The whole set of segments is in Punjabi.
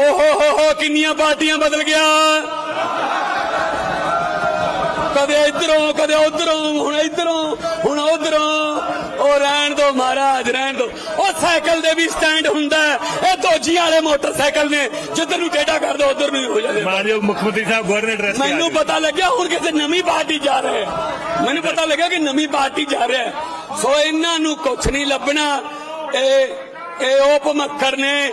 ਓ ਹੋ ਹੋ ਹੋ ਕਿੰਨੀਆਂ ਪਾਰਟੀਆਂ ਬਦਲ ਗਿਆ। ਕਦੇ ਇਧਰੋਂ ਕਦੇ ਉਧਰੋਂ ਹੁਣ ਇਧਰੋਂ ਹੁਣ ਉਧਰੋਂ। ਉਹ ਰਹਿਣ ਦੋ ਮਹਾਰਾਜ ਰਹਿਣ ਦੋ। ਉਹ ਸਾਈਕਲ ਦੇ ਵੀ ਸਟੈਂਡ ਹੁੰਦਾ। ਇਹ ਦੋਜੀਆਂ ਵਾਲੇ ਮੋਟਰਸਾਈਕਲ ਨੇ ਜਿੱਧਰ ਨੂੰ ਟੇਢਾ ਕਰ ਦੋ ਉਧਰ ਨੂੰ ਹੀ ਹੋ ਜਾਂਦੇ। ਮਾਨਯੋਗ ਮੁੱਖ ਮੰਤਰੀ ਸਾਹਿਬ ਗਵਰਨਰ ਆ ਮੈਨੂੰ। ਪਤਾ ਲੱਗਿਆ ਹੁਣ ਕਿਸੇ ਨਵੀਂ ਪਾਰਟੀ ਜਾ ਰਹੇ ਮੈਨੂੰ ਪਤਾ ਲੱਗਿਆ ਕਿ ਨਵੀਂ ਪਾਰਟੀ ਜਾ ਰਿਹਾ ਸੋ ਇਹਨਾਂ ਨੂੰ ਕੁਛ ਨਹੀਂ ਲੱਭਣਾ। ਇਹ ਇਹ ਉਪ ਮੱਖਰ ਨੇ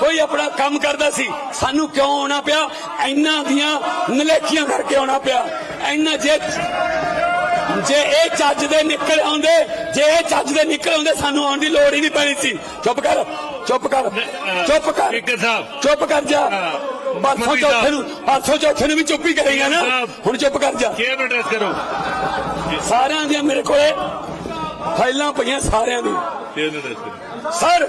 ਕੋਈ ਆਪਣਾ ਕੰਮ ਕਰਦਾ ਸੀ। ਸਾਨੂੰ ਕਿਉਂ ਆਉਣਾ ਪਿਆ? ਇੰਨਾਂ ਦੀਆਂ ਨਲੇਕੀਆਂ ਕਰਕੇ ਆਉਣਾ ਪਿਆ। ਇੰਨਾ ਜੇ ਜੇ ਇਹ ਚੱਜ ਦੇ ਨਿਕਲ ਆਉਂਦੇ ਜੇ ਇਹ ਚੱਜ ਦੇ ਨਿਕਲ ਆਉਂਦੇ ਸਾਨੂੰ ਆਉਣ ਦੀ ਲੋੜ ਹੀ ਨਹੀਂ ਪੈਣੀ ਸੀ। ਚੁੱਪ ਕਰ ਚੁੱਪ ਕਰ ਚੁੱਪ ਕਰ। ਚੁੱਪ ਕਰ ਜਾ। ਪਰਸੋਂ ਚੌਥੇ। ਨੂੰ ਪਰਸੋਂ ਚੌਥੇ ਨੂੰ ਵੀ ਚੁੱਪ ਹੀ ਕਰੇਗਾ ਨਾ। ਹੁਣ ਚੁੱਪ ਕਰ ਜਾ। ਚੇਅਰ ਨੂੰ ਐਡਰੈਸ ਕਰੋ। ਸਾਰਿਆਂ ਦੀਆਂ ਮੇਰੇ ਕੋਲੇ ਫਾਈਲਾਂ ਪਈਆਂ ਸਾਰਿਆਂ ਦੀ ਐਡਰੈਸ ਸਰ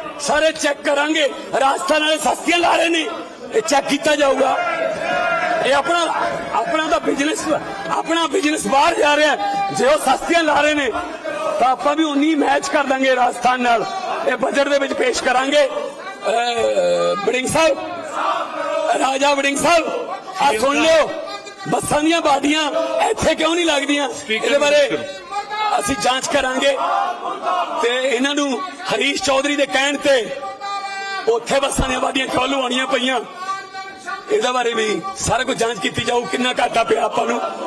ਸਾਰੇ ਚੈੱਕ ਕਰਾਂਗੇ। ਰਾਜਸਥਾਨ ਵਾਲੇ ਸਸਤੀਆਂ ਲਾ ਰਹੇ ਨੇ। ਇਹ ਚੈੱਕ ਕੀਤਾ ਜਾਊਗਾ। ਇਹ ਆਪਣਾ ਆਪਣਾ ਤਾਂ ਬਿਜ਼ਨਸ ਆਪਣਾ ਬਿਜ਼ਨਸ ਬਾਹਰ ਜਾ ਰਿਹਾ। ਜੇ ਉਹ ਸਸਤੀਆਂ ਲਾ ਰਹੇ ਨੇ ਤਾਂ ਆਪਾਂ ਵੀ ਉਨੀ ਮੈਚ ਕਰ ਦਾਂਗੇ ਰਾਜਸਥਾਨ ਨਾਲ। ਇਹ ਬਜਟ ਦੇ ਵਿੱਚ ਪੇਸ਼ ਕਰਾਂਗੇ। ਬੜਿੰਗ ਸਾਹਿਬ ਰਾਜਾ ਵੜਿੰਗ ਸਾਹਿਬ ਆ ਸੁਣ ਲਿਓ। ਬੱਸਾਂ ਦੀਆਂ ਬਾਡੀਆਂ ਇੱਥੇ ਕਿਉਂ ਨਹੀਂ ਲੱਗਦੀਆਂ? ਇਹਦੇ ਬਾਰੇ ਅਸੀਂ ਜਾਂਚ ਕਰਾਂਗੇ। ਤੇ ਇਹਨਾਂ ਨੂੰ ਹਰੀਸ਼ ਚੌਧਰੀ ਦੇ ਕਹਿਣ ਤੇ ਉੱਥੇ ਬੱਸਾਂ ਦੀਆਂ ਬਾਡੀਆਂ ਕਿਉਂ ਲਵਾਉਣੀਆਂ ਪਈਆਂ। ਇਹਦੇ ਬਾਰੇ ਵੀ ਸਾਰਾ ਕੁਝ ਜਾਂਚ ਕੀਤੀ ਜਾਊ, ਕਿੰਨਾ ਘਾਟਾ ਪਿਆ ਆਪਾਂ ਨੂੰ।